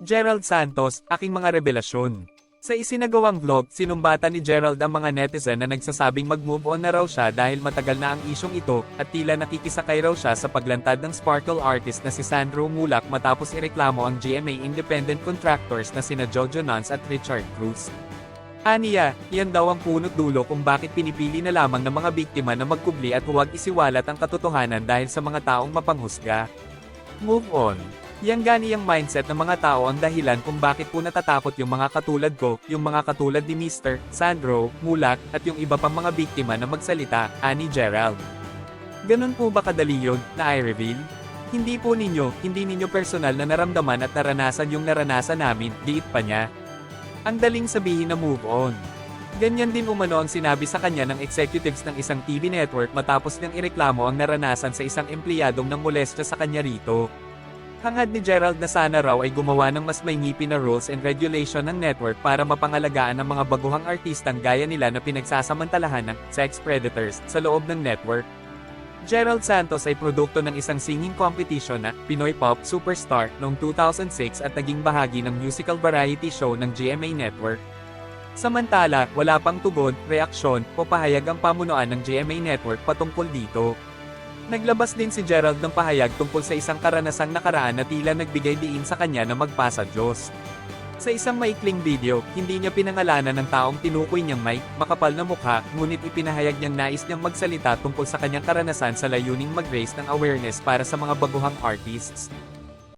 Gerald Santos, aking mga revelasyon. Sa isinagawang vlog, sinumbatan ni Gerald ang mga netizen na nagsasabing mag-move on na raw siya dahil matagal na ang isyong ito, at tila nakikisakay raw siya sa paglantad ng sparkle artist na si Sandro Mulak matapos ireklamo ang GMA independent contractors na sina Jojo Nance at Richard Cruz. Aniya, yan daw ang punot dulo kung bakit pinipili na lamang ng mga biktima na magkubli at huwag isiwalat ang katotohanan dahil sa mga taong mapanghusga. Move on. Yang gani ang mindset ng mga tao ang dahilan kung bakit po natatakot yung mga katulad ko, yung mga katulad ni Mr. Sandro, Mulak, at yung iba pang mga biktima na magsalita, ani Gerald. Ganun po ba kadali yun, na i-reveal? Hindi po ninyo, hindi ninyo personal na naramdaman at naranasan yung naranasan namin, diit pa niya. Ang daling sabihin na move on. Ganyan din umano ang sinabi sa kanya ng executives ng isang TV network matapos niyang ireklamo ang naranasan sa isang empleyadong nang molestya sa kanya rito. Hangad ni Gerald na sana raw ay gumawa ng mas may ngipin na rules and regulation ng network para mapangalagaan ang mga baguhang artistang gaya nila na pinagsasamantalahan ng sex predators sa loob ng network. Gerald Santos ay produkto ng isang singing competition na Pinoy Pop Superstar noong 2006 at naging bahagi ng musical variety show ng GMA Network. Samantala, wala pang tugon, reaksyon, o pahayag ang pamunuan ng GMA Network patungkol dito. Naglabas din si Gerald ng pahayag tungkol sa isang karanasang nakaraan na tila nagbigay diin sa kanya na magpasa Diyos. Sa isang maikling video, hindi niya pinangalanan ng taong tinukoy niyang may makapal na mukha, ngunit ipinahayag niyang nais niyang magsalita tungkol sa kanyang karanasan sa layuning mag-raise ng awareness para sa mga baguhang artists.